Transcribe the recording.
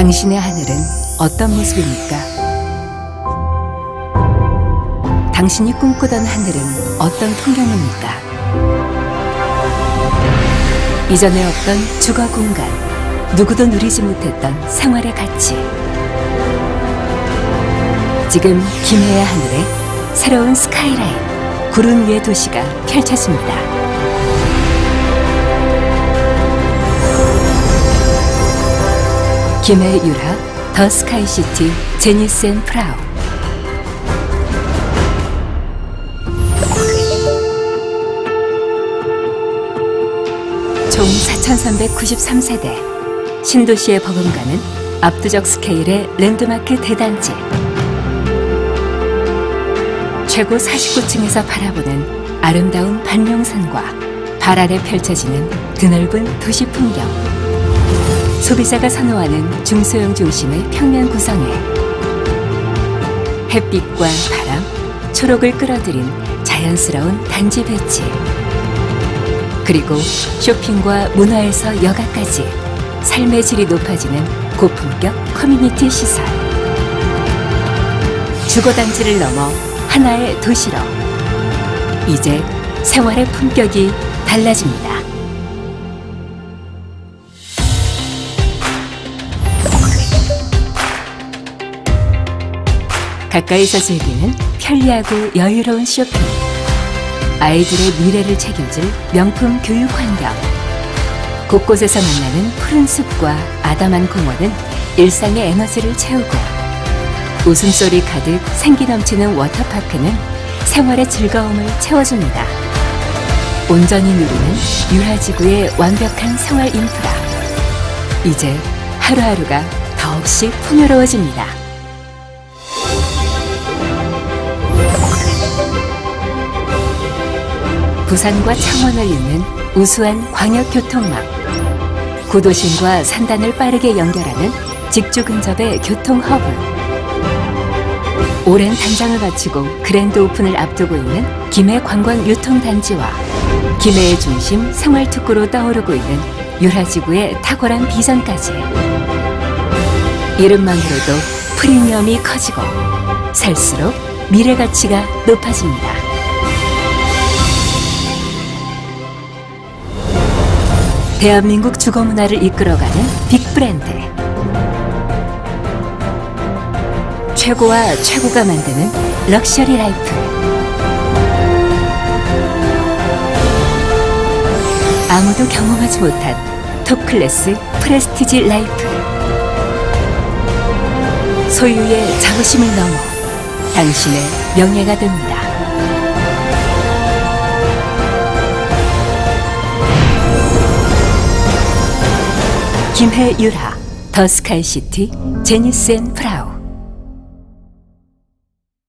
당신의 하늘은 어떤 모습입니까? 당신이 꿈꾸던 하늘은 어떤 풍경입니까? 이전에 없던 주거 공간, 누구도 누리지 못했던 생활의 가치. 지금 김해의 하늘에 새로운 스카이라인, 구름 위의 도시가 펼쳐집니다. 김해 유라 더 스카이시티 제니스 앤 프라우. 총 4,393세대. 신도시에 버금가는 압도적 스케일의 랜드마크 대단지. 최고 49층에서 바라보는 아름다운 반룡산과 발 아래 펼쳐지는 드넓은 도시 풍경 소비자가 선호하는 중소형 중심의 평면 구성에 햇빛과 바람, 초록을 끌어들인 자연스러운 단지 배치 그리고 쇼핑과 문화에서 여가까지 삶의 질이 높아지는 고품격 커뮤니티 시설 주거단지를 넘어 하나의 도시로 이제 생활의 품격이 달라집니다. 가까이서 즐기는 편리하고 여유로운 쇼핑. 아이들의 미래를 책임질 명품 교육 환경. 곳곳에서 만나는 푸른 숲과 아담한 공원은 일상의 에너지를 채우고 웃음소리 가득 생기 넘치는 워터파크는 생활의 즐거움을 채워줍니다. 온전히 누리는 유라지구의 완벽한 생활 인프라. 이제 하루하루가 더없이 풍요로워집니다. 부산과 창원을 잇는 우수한 광역교통망. 구도심과 산단을 빠르게 연결하는 직주 근접의 교통 허브. 오랜 단장을 마치고 그랜드 오픈을 앞두고 있는 김해 관광 유통단지와 김해의 중심 생활특구로 떠오르고 있는 유라지구의 탁월한 비전까지. 이름만으로도 프리미엄이 커지고 살수록 미래 가치가 높아집니다. 대한민국 주거 문화를 이끌어가는 빅브랜드. 최고와 최고가 만드는 럭셔리 라이프. 아무도 경험하지 못한 톱클래스 프레스티지 라이프. 소유의 자부심을 넘어 당신의 명예가 됩니다. 김해 유라 더 스카이시티 제니스 앤 프라우